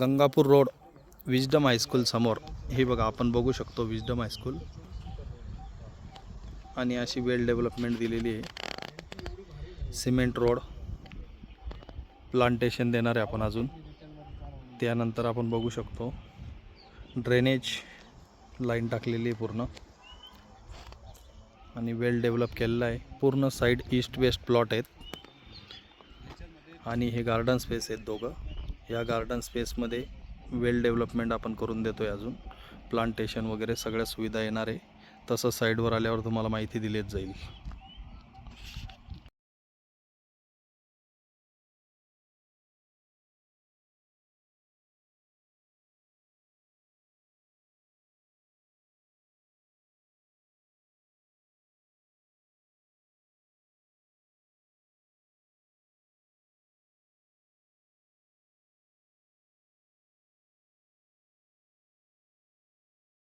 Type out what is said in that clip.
Gangapur road wisdom high school समोर. हे बघा आपण बघू शकतो विजडम हायस्कूल आणि अशी वेल डेव्हलपमेंट दिलेली आहे. सिमेंट रोड प्लांटेशन देणार आहे आपण अजून. त्यानंतर आपण बघू शकतो. ड्रेनेज लाईन टाकलेली आहे पूर्ण. आणि वेल डेव्हलप केलेलं आहे. पूर्ण साईड ईस्ट वेस्ट प्लॉट आहेत. आणि हे गार्डन स्पेस आहेत दोघं. या गार्डन स्पेसमध्ये वेल डेव्हलपमेंट आपण करून देतो आहे अजून. प्लांटेशन वगैरे सगळ्या सुविधा येणार आहे. तसं साईडवर आल्यावर तुम्हाला माहिती दिलीच जाईल.